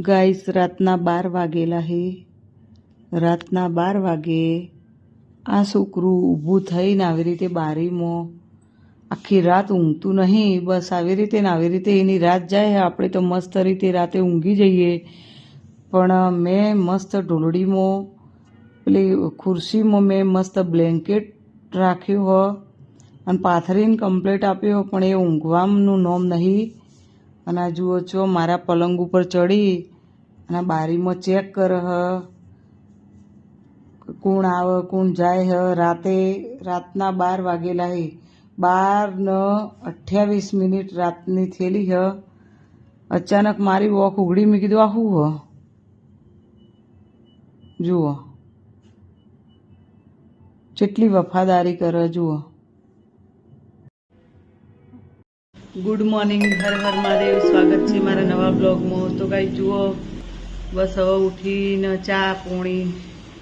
Guys, રાતના બાર વાગેલા હે. રાતના બાર વાગે આ છોકરું ઊભું થઈને આવી રીતે બારીમાં આખી રાત ઊંઘતું નહીં. બસ આવી રીતે ને આવી રીતે એની રાત જાય. આપણે તો મસ્ત રીતે રાતે ઊંઘી જઈએ. પણ મેં મસ્ત ઢોલડીમાં પેલી ખુરશીમાં મેં મસ્ત બ્લેન્કેટ રાખ્યું હો. અને પાથરીને કમ્પ્લેટ આપ્યો, પણ એ ઊંઘવાનું નોમ નહીં. અને આ જુઓ છો, મારા પલંગ ઉપર ચડી અને બારીમાં ચેક કરે હ. કોણ આવે, કોણ જાય હ. રાતે, રાતના બાર વાગેલા હે. બાર ન અઠ્યાવીસ મિનિટ રાતની થયેલી હ. અચાનક મારી વોક ઉઘડી, મેં કીધું, આ હ? જુઓ. જેટલી વફાદારી કરે જુઓ. Good morning Har Har Mahadev. સ્વાગત છે મારા નવા બ્લોગમાં તો કાંઈ જુઓ બસ હવે ઉઠીને ચા પોણી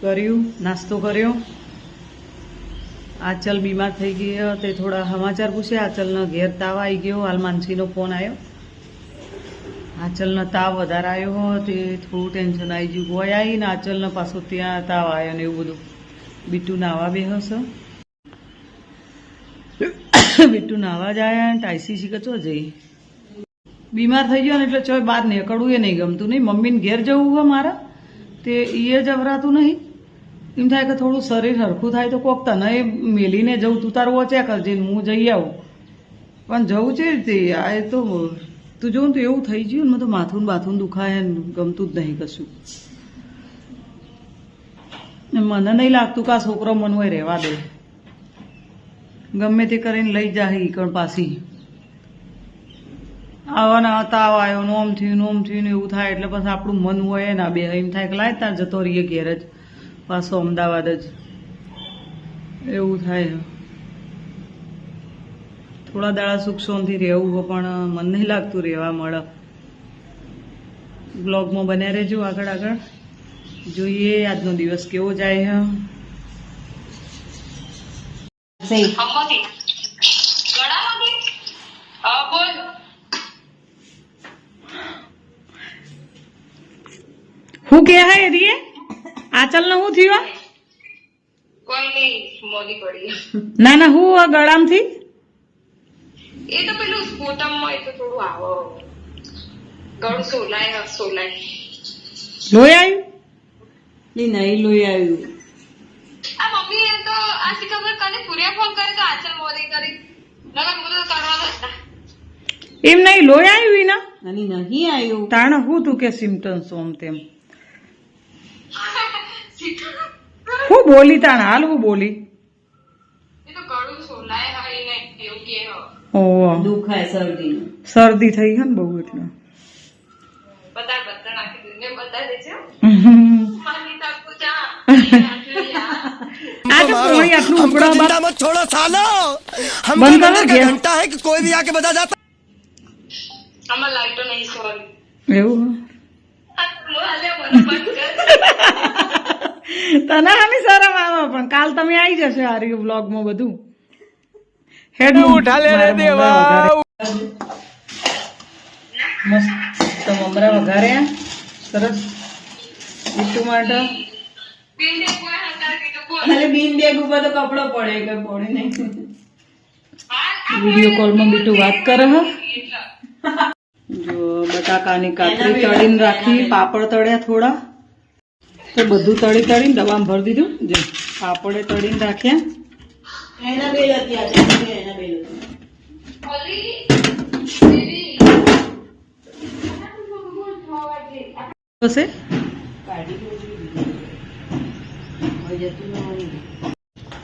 કર્યું, નાસ્તો કર્યો. આચલ બીમાર થઈ ગઈ તે થોડા સમાચાર પૂછ્યા આચલનો ઘેર તાવ આવી ગયો, હાલ માનસીનો ફોન આવ્યો આચલનો તાવ વધારે આવ્યો તે થોડું ટેન્શન આવી ગયું. ગોય આવીને આચલનો પાછો ત્યાં તાવ આવ્યો ને એવું બધું. બીટુ નાવા બે હશે બીટુ નાવા જ આવ્યા ટાઈસી શીખતો જઈ. બીમાર થઈ ગયો ને એટલે ચોય બહાર નીકળવું એ નહીં ગમતું. નહીં, મમ્મીને ઘેર જવું હોય મારે, તે એ જવરાતું નહીં. એમ થાય કે થોડું શરીર હરખું થાય તો કોક તને મેલીને જવું તું તારું વચ્યા કરજે હું જઈ આવું. પણ જવું છે તે, આ તો, તું જોઉં તો એવું થઈ ગયું મને તો માથું બાથું દુખાય ગમતું જ નહીં કશું. મને નહીં લાગતું કે આ છોકરો મનવાય રહેવા દે. ગમે તે કરીને લઈ જાય ઈકણ પાછી. આવા હતા આવ્યો નોમ થયું નોમ થયું ને એવું થાય એટલે પછી આપણું મન હોય ના બે એમ થાય કે લાય ત્યાં જતો રહીએ ઘેર જ પાછો અમદાવાદ જ. એવું થાય. થોડા દાડા સુખ શાંતિ રહેવું પણ મન નહીં લાગતું રહેવા મળે. બ્લોગમાં બન્યા રહેજો આગળ આગળ. જોઈએ આજનો દિવસ કેવો જાય છે અમોથી ગળામાંથી હા બોલ હું કે હે રીએ આચલ ને હું થયું? આ? કોઈ નહીં મોદી પડી. ના ના હું આ ગળામથી? એ તો પેલું સ્પોટમમાં એ તો થોડું આવો. ગળું સોલાય હા, સોલાય. લોહી આવ્યું? નહીં લોહી આવ્યું. આ મમ્મી એમ તો આ શી ખબર કને પૂર્યા ફોન કરે તો આચલ મોદી કરી. નગર હું તો કરવાનો જ ના એમ નહીં લોહી આવ્યું ના નહીં આવ્યું. તાણ હું તું કે સિમ્ટમ્સ ઓમ તેમ? હું બોલી તાણ હાલ હું બોલી એ તો ગળું સોલાય હા એ નહીં એવું કે હો. ઓ દુખાય શરદીનું શરદી થઈ હે ને બહુ એટલે બધા બધા નાખી દીધું ને બધા દેજે હો. હમ. માની તાપુ જા આ તો પોણી આટલું हमको ઉપડા जिंदा मत छोड़ो सालो हम बंद करो अंदर का गैस। घंटा है कि कोई भी आके बता जाता આમાં લાઈટો નહીં સોરી એવું હાલે મને બંધ કર તને હાની શરમ આવે પણ કાલ તમે આવી જશે હારી વ્લોગમાં બધું. હેડ ઉઠા લે મસ્ત મમરા વઘારે. સરસ. મીઠું માટે ખાલી બીન બેગ ઉપર તો કપડો પડે કે પડે નહીં. વીડિયો કોલમાં બીટુ વાત કરે હ. જો બટાકાની કાતરી તળીને રાખી પાપડ તળ્યા થોડા. તો બધું તળી તળીને ડબ્બામાં ભરી દીધું. જો પાપડે તળીને રાખ્યા. બીટું હશે?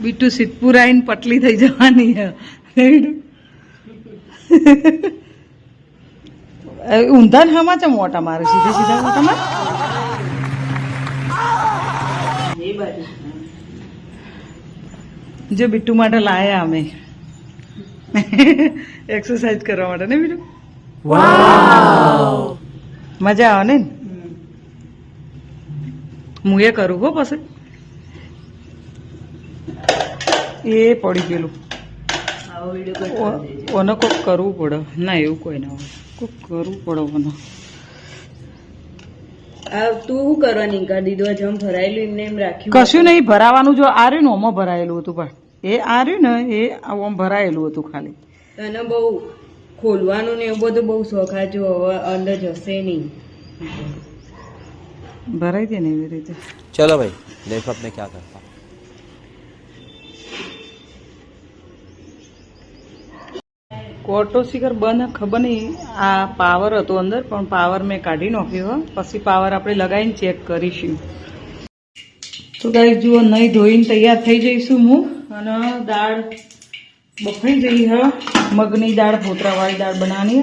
બીટુ સિદ્ધપુર આવીને પટલી થઈ જવાની ઊંધા ને હમા છે મોટા મારે સીધે સીધા મોટા મારે જો બિટ્ટુ માટે લાયા અમે. એક્સરસાઇઝ કરવા માટે ને બીજું મજા આવે ને? હું એ કરું હો પછી. એ પડી ગયેલું. આવો વીડિયો ઓને કોક કરવું પડે. ના એવું કોઈ ના હોય. કરવું પડવાનું આ તું શું કરવાની? કરી દીધું આ એમ રાખ્યું કશું નહીં ભરાવાનું જો આ ને ઓમાં ભરાયેલું હતું પણ. એ આ ને એ ઓમ ભરાયેલું હતું ખાલી. અને બહુ ખોલવાનું ને એવું બધું બહુ શોખ આ હવે અંદર જશે નહીં. ભરાઈ દે ને એવી રીતે. ચલો ભાઈ દેખો આપને ક્યાં કરતા? ઓટો સિગર બંધ, ખબર નહીં, આ પાવર હતો અંદર, પણ પાવર મેં કાઢી નાખ્યો પછી પાવર આપણે લગાવીને ચેક કરીશું. તો ગાય જુઓ નહીં ધોઈને તૈયાર થઈ જઈશું હું. અને દાળ બફાઈ જઈ હ. મગની દાળ ફોતરાવાળી દાળ બનાવી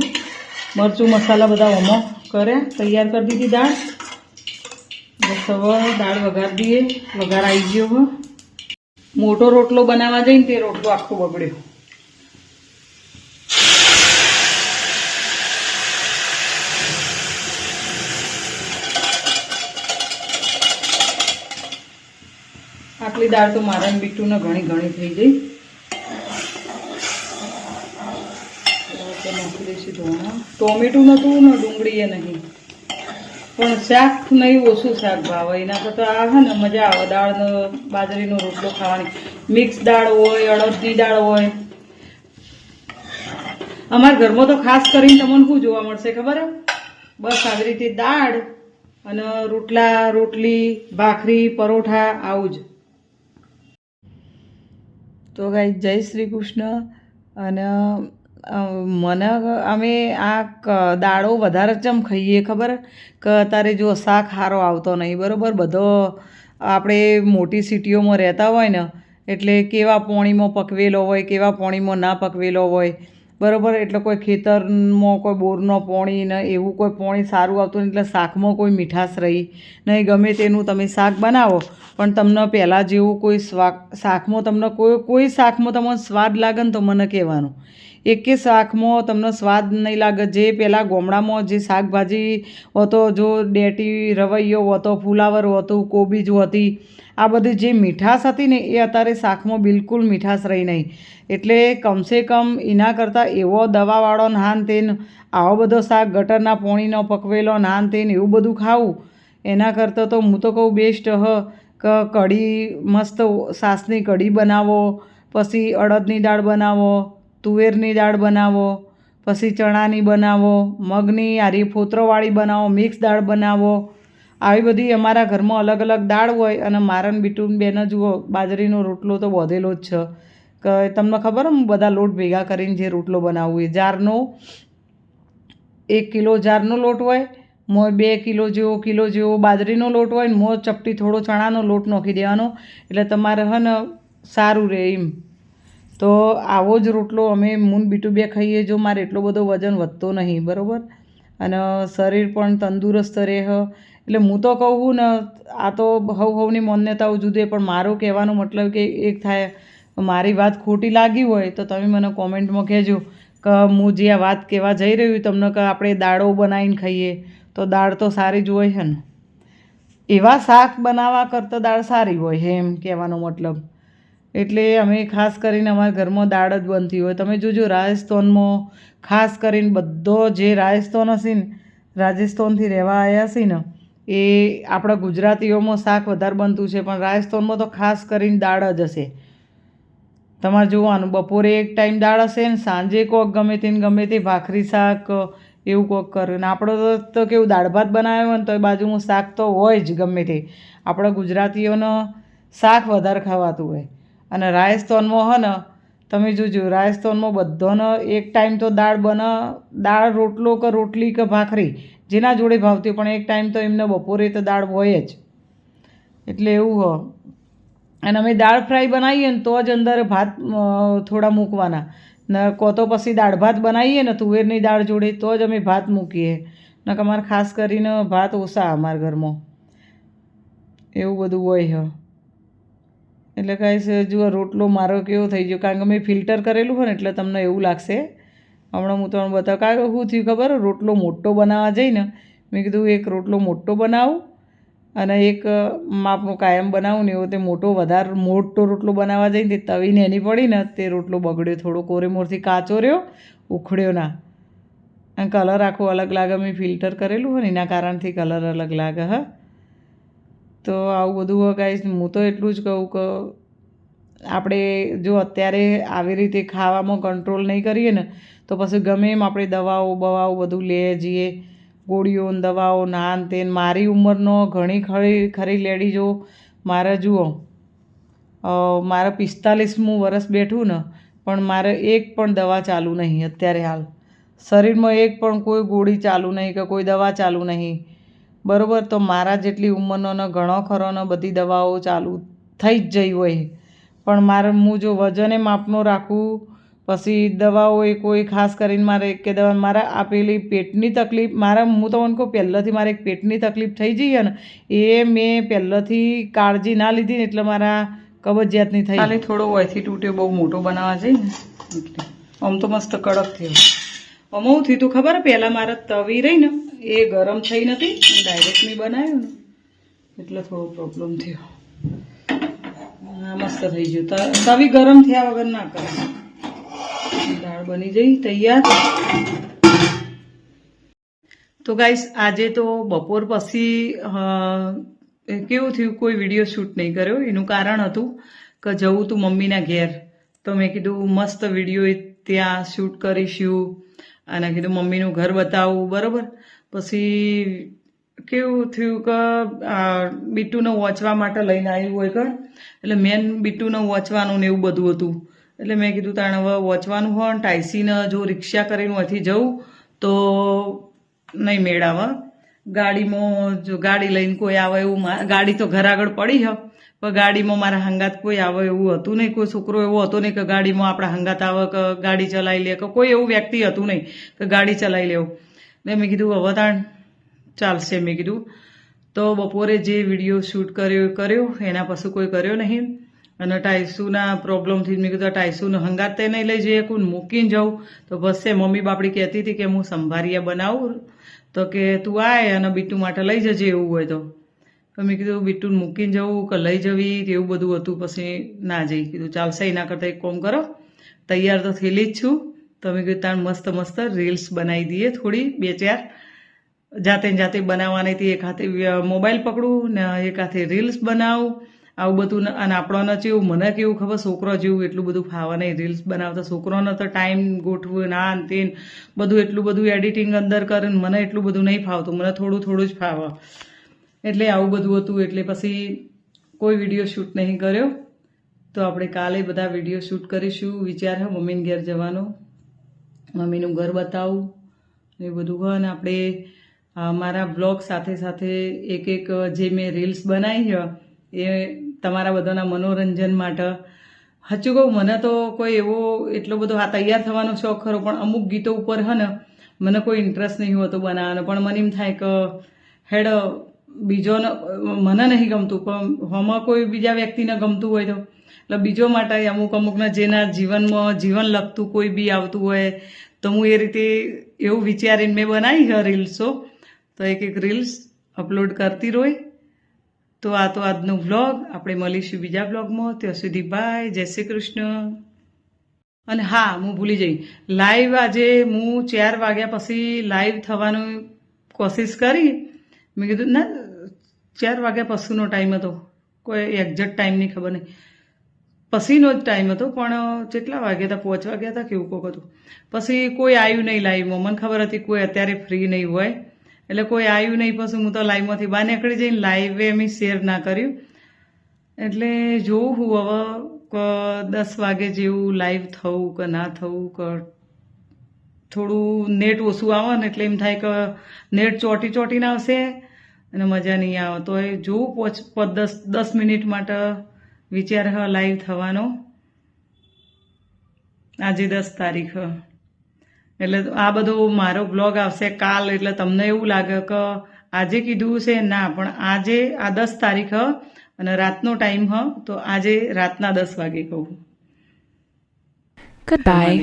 મરચું મસાલા બધા ઓમો કર્યા તૈયાર કરી દીધી દાળ. બસ દાળ વઘાર દઈએ. વઘાર આવી ગયો મોટો રોટલો બનાવવા જઈને તે રોટલો આખો બગડ્યો. આટલી દાળ તો મારા બીટુને ઘણી ઘણી થઈ ગઈ. નાખી ધોણા ટોમેટું નહોતું ને ડુંગળી એ નહીં. પણ શાક નહીં, ઓછું શાક ભાવે. એના કરતાં આ હે ને મજા આવે. દાળનો, બાજરીનો રોટલો ખાવાની. મિક્સ દાળ હોય, અડદની દાળ હોય. અમારા ઘરમાં તો ખાસ કરીને તમને શું જોવા મળશે ખબર બસ આવી રીતે દાળ અને રોટલા, રોટલી, ભાખરી, પરોઠા, આવું જ. તો ગાઈ જય શ્રી કૃષ્ણ. અને મને અમે આ દાળો વધારે ચમ ખાઈએ, ખબર? કે અત્યારે જો શાક સારો આવતો નહીં, બરાબર? બધો આપણે મોટી સિટીઓમાં રહેતા હોય ને, એટલે કેવા પોણીમાં પકવેલો હોય, કેવા પોણીમાં ના પકવેલો હોય બરાબર? એટલે કોઈ ખેતરમાં કોઈ બોરનો પોણી ને એવું કોઈ પોણી સારું આવતું નહીં, એટલે શાકમાં કોઈ મીઠાશ રહી નહીં. ગમે તેનું તમે શાક બનાવો, પણ તમને પહેલાં જેવું કોઈ સ્વાક, શાકમાં તમને કોઈ કોઈ શાકમાં તમને સ્વાદ લાગે તો મને કહેવાનું. એકે શાકમાં તમને સ્વાદ નહીં લાગે. જે પહેલાં ગામડામાં જે શાકભાજી હતો, જો ડેટી રવૈયો હતો, ફુલાવર હતું, કોબીજ હતી, આ બધી જે મીઠાશ હતી ને, એ અત્યારે શાકમાં બિલકુલ મીઠાશ રહી નહીં. એટલે કમસે કમ એના કરતાં એવો દવાવાળો નાન તેન, આવો બધો શાક ગટરના પોણીનો પકવેલો નાન તેન, એવું બધું ખાવું. એના કરતાં તો હું તો કહું બેસ્ટ, હ કઢી મસ્ત, સાસની કઢી બનાવો, પછી અડદની દાળ બનાવો તુવેરની દાળ બનાવો, પછી ચણાની બનાવો, મગની, આરી ફોતરોવાળી બનાવો, મિક્સ દાળ બનાવો. આવી બધી અમારા ઘરમાં અલગ અલગ દાળ હોય અને મારન બીટુન બેન જુઓ, બાજરીનો રોટલો તો વધેલો જ છે. કે તમને ખબર હું બધા લોટ ભેગા કરીને જે રોટલો બનાવું એ જારનો એક કિલો જારનો લોટ હોય મોય બે કિલો જેવો કિલો જેવો બાજરીનો લોટ હોય ને મો ચપટી થોડો ચણાનો લોટ નાખી દેવાનો. એટલે તમારે હે ને સારું રહે એમ. તો આવો જ રોટલો અમે મૂન બીટું બે ખાઈએ જો મારે એટલો બધો વજન વધતો નહીં, બરાબર? અને શરીર પણ તંદુરસ્ત રહે. એટલે હું તો કહું ને, આ તો હવ હવની માન્યતાઓ જુદે, પણ મારો કહેવાનો મતલબ કે એક થાય, મારી વાત ખોટી લાગી હોય તો તમે મને કોમેન્ટમાં કહેજો કે હું જે આ વાત કહેવા જઈ રહ્યું તમને કે આપણે દાળો બનાવીને ખાઈએ, તો દાળ તો સારી જ હોય છે ને? એવા શાક બનાવવા કરતાં દાળ સારી હોય એમ કહેવાનો મતલબ. એટલે અમે ખાસ કરીને અમારા ઘરમાં દાળ જ બનતી હોય. તમે જોજો, રાજસ્થાનમાં ખાસ કરીને બધો જે રાજસ્થાન હશે ને, રાજસ્થાનથી રહેવા આવ્યા છે ને, એ આપણા ગુજરાતીઓમાં શાક વધારે બનતું છે, પણ રાજસ્થાનમાં તો ખાસ કરીને દાળ જ હશે. તમારે જોવાનું, બપોરે એક ટાઈમ દાળ હશે ને, સાંજે કોક ગમે તેને ગમે તે ભાખરી શાક એવું કોક કરે. ને આપણો તો કેવું, દાળ ભાત બનાવ્યો ને, તો એ બાજુમાં શાક તો હોય જ ગમે તે. આપણા ગુજરાતીઓનો શાક વધારે ખાવાતું હોય. અને રાજસ્થાનમાં હે ને, તમે જોજો રાજસ્થાનમાં બધાનો એક ટાઈમ તો દાળ બને, દાળ રોટલો કે રોટલી કે ભાખરી, જેના જોડે ભાવતી પણ એક ટાઈમ તો એમને બપોરે તો દાળ હોય જ. એટલે એવું હો. અને અમે દાળ ફ્રાય બનાવીએ ને તો જ અંદર ભાત થોડા મૂકવાના. ને કો તો પછી દાળ ભાત બનાવીએ ને તુવેરની દાળ જોડે તો જ અમે ભાત મૂકીએ. ને અમારે ખાસ કરીને ભાત ઓછા અમારા ઘરમાં. એવું બધું હોય હ. એટલે કાંઈ જુઓ, રોટલો મારો કેવો થઈ ગયો. કારણ કે મેં ફિલ્ટર કરેલું હોય ને, એટલે તમને એવું લાગશે. હમણાં હું તમને બતાવું. કારણ શું થયું ખબર? રોટલો મોટો બનાવવા જઈને મેં કીધું, એક રોટલો મોટો બનાવું અને એક માપનો કાયમ બનાવું ને એવો તે મોટો, વધારે મોટો રોટલો બનાવવા જઈને તે તવીને એની પડી ને તે રોટલો બગડ્યો. થોડો કોરેમોરથી કાચો રહ્યો, ઉખડ્યો ના. અને કલર આખો અલગ લાગે. મેં ફિલ્ટર કરેલું હોય ને, એના કારણથી કલર અલગ લાગે, હા. તો આવું બધું હોય હું તો એટલું જ કહું કે આપણે જો અત્યારે આવી રીતે ખાવામાં કંટ્રોલ નહીં કરીએ ને, તો પછી ગમે એમ આપણે દવાઓ બવાઓ બધું લઈએ જઈએ, ગોળીઓ દવાઓ નાન તેન મારી ઉંમરનો ઘણી ખરી ખરી લેડીઝો મારે જુઓ મારે પિસ્તાલીસમું વરસ બેઠું ને, પણ મારે એક પણ દવા ચાલુ નહીં અત્યારે હાલ. શરીરમાં એક પણ કોઈ ગોળી ચાલુ નહીં કે કોઈ દવા ચાલુ નહીં. બરાબર, તો મારા જેટલી ઉંમરનો ઘણો ખરો ને બધી દવાઓ ચાલુ થઈ જ જઈ હોય. પણ મારે, હું જો વજને માપનો રાખું, પછી દવાઓ એ કોઈ ખાસ કરીને મારે કે દવા મારા આપેલી પેટની તકલીફ, મારા, હું તમને કહું, પહેલાંથી મારે એક પેટની તકલીફ થઈ જઈએ ને, એ મેં પહેલાંથી કાળજી ના લીધી ને એટલે મારા કબજિયાતની થઈ. ખાલી થોડો વયથી તૂટ્યો, બહુ મોટો બનાવવા જઈને આમ તો મસ્ત કડક થયો. આમ થયું તું ખબર? પહેલાં મારા તવી રહી ને એ ગરમ થઈ નથી. ડાયરેક્ટ મેં બનાવ્યું ને. એટલે થોડો પ્રોબ્લેમ થયો. મસ્ત થઈ ગયું. તવી ગરમ થયા વગર ના કરે. દાળ બની જઈ, તૈયાર. તો ગાઈસ આજે તો બપોર પછી કેવું થયું? કોઈ વીડિયો શૂટ નહીં કર્યો. એનું કારણ હતું કે જવું તું મમ્મીના ઘેર. તો મેં કીધું, મસ્ત વીડિયો ત્યાં શૂટ કરીશું. અને કીધું, મમ્મીનું ઘર બતાવું. બરાબર? પછી કેવું થયું કે બીટુને વોચવા માટે લઈને આવ્યું હોય કણ એટલે મેન બીટુને વોચવાનું ને એવું બધું હતું. એટલે મેં કીધું, તાણે હવે વોચવાનું હોય ને ટાઈસીને જો રિક્ષા કરીને અહીંથી જવું, તો નહીં મેળ આવે ગાડીમાં જો ગાડી લઈને કોઈ આવે એવું ગાડી તો ઘર આગળ પડી હ. પણ ગાડીમાં મારા હંગાત કોઈ આવે એવું હતું નહીં? કોઈ છોકરો એવો હતો નહીં કે ગાડીમાં આપણા હંગાત આવે કે ગાડી ચલાવી લે કે કોઈ એવું વ્યક્તિ હતું નહીં કે ગાડી ચલાવી લેવું? ને મેં કીધું, હવે ચાલશે. મેં કીધું, તો બપોરે જે વીડિયો શૂટ કર્યો કર્યો? એના પછી કોઈ કર્યો નહીં? અને ટાઈસુના પ્રોબ્લેમથી મેં કીધું, આ ટાઈસુનો હંગાત તે નહીં લઈ જઈએ કોઈ મૂકીને જાઉં તો બસે મમ્મી બાપડી કહેતી હતી કે હું સંભારિયા બનાવું. તો કે, તું આય અને બીટુ માટે લઈ જજે એવું હોય તો. તો મેં કીધું બિટ્ટુ મૂકીને જવું કે લઈ જવી, કે એવું બધું હતું. પછી ના જઈ કીધું ચાલશે એના કરતાં એક કોમ કરો, તૈયાર તો થયેલી જ છું. તો મેં કીધું, તાણ મસ્ત મસ્ત રીલ્સ બનાવી દઈએ થોડી, બે, ચાર. જાતે જાતે બનાવવાની હતી, એક હાથે મોબાઈલ પકડું ને એક હાથે રીલ્સ બનાવું, આવું બધું અને આપણને કેવું મને કેવું ખબર, છોકરો જેવું એટલું બધું ફાવા નહીં રીલ્સ બનાવતા. છોકરોને તો ટાઈમ ગોઠવું, ના ને તે બધું એટલું બધું એડિટિંગ અંદર કરે મને એટલું બધું નહીં ફાવતું. મને થોડું થોડું જ ફાવે. એટલે આવું બધું હતું, એટલે પછી કોઈ વીડિયો શૂટ નહીં કર્યો. તો આપણે કાલે બધા વીડિયો શૂટ કરીશું. વિચાર હે મમ્મીને ઘેર જવાનો. મમ્મીનું ઘર બતાવું. એ બધું હોય ને આપણે મારા બ્લોગ સાથે સાથે એક એક જે મેં રીલ્સ બનાવી છે, એ તમારા બધાના મનોરંજન માટે. હચું કહું, મને તો કોઈ એવો એટલો બધો આ તૈયાર થવાનો શોખ ખરો, પણ અમુક ગીતો ઉપર હે ને, મને કોઈ ઇન્ટરેસ્ટ નહીં હોતો બનાવવાનો. પણ મને એમ થાય કે, હેડ બીજોને, મને નહીં ગમતું, પણ હોમાં કોઈ બીજા વ્યક્તિને ગમતું હોય તો. એટલે બીજો માટે અમુક અમુકના જેના જીવનમાં જીવન લગતું કોઈ બી આવતું હોય, તો હું એ રીતે એવું વિચારીને મેં બનાવી છે રીલ્સો. તો એક એક રીલ્સ અપલોડ કરતી રોય. તો આ તો આજનો વ્લોગ. આપણે મળીશું બીજા બ્લોગમાં ત્યાં સુધી બાય જય શ્રી કૃષ્ણ. અને હા, હું ભૂલી જઈ. લાઈવ આજે હું ચાર વાગ્યા પછી લાઈવ થવાનું કોશિશ કરી. મેં કીધું, ના, ચાર વાગ્યા પછીનો ટાઈમ હતો. કોઈ એક્ઝેક્ટ ટાઈમની ખબર નહીં. પછીનો જ ટાઈમ હતો, પણ કેટલા વાગ્યા હતા પહોંચવા ગયા હતા કેવું કોક હતું. પછી કોઈ આવ્યું નહીં લાઈવમાં મને ખબર હતી કોઈ અત્યારે ફ્રી નહીં હોય. એટલે કોઈ આવ્યું નહીં, પછી હું તો લાઈવમાંથી બહાર નીકળી જઈને લાઈવે મેં શેર ના કર્યું. એટલે જોઉં હું હવે દસ વાગે જેવું લાઈવ થવું કે ના થવું, કે થોડું નેટ ઓછું આવે ને એટલે એમ થાય કે નેટ ચોટી ચોટીને આવશે. અને મજા નહીં આવે તો એ જોવું પોચ દસ દસ મિનિટ માટે વિચાર હ લાઈવ થવાનો આજે દસ તારીખ હ. એટલે આ બધો મારો બ્લોગ આવશે કાલ એટલે તમને એવું લાગે કે આજે કીધું છે ના પણ આજે આ દસ તારીખ હ અને રાતનો ટાઈમ હ તો આજે રાતના દસ વાગે કહું Goodbye.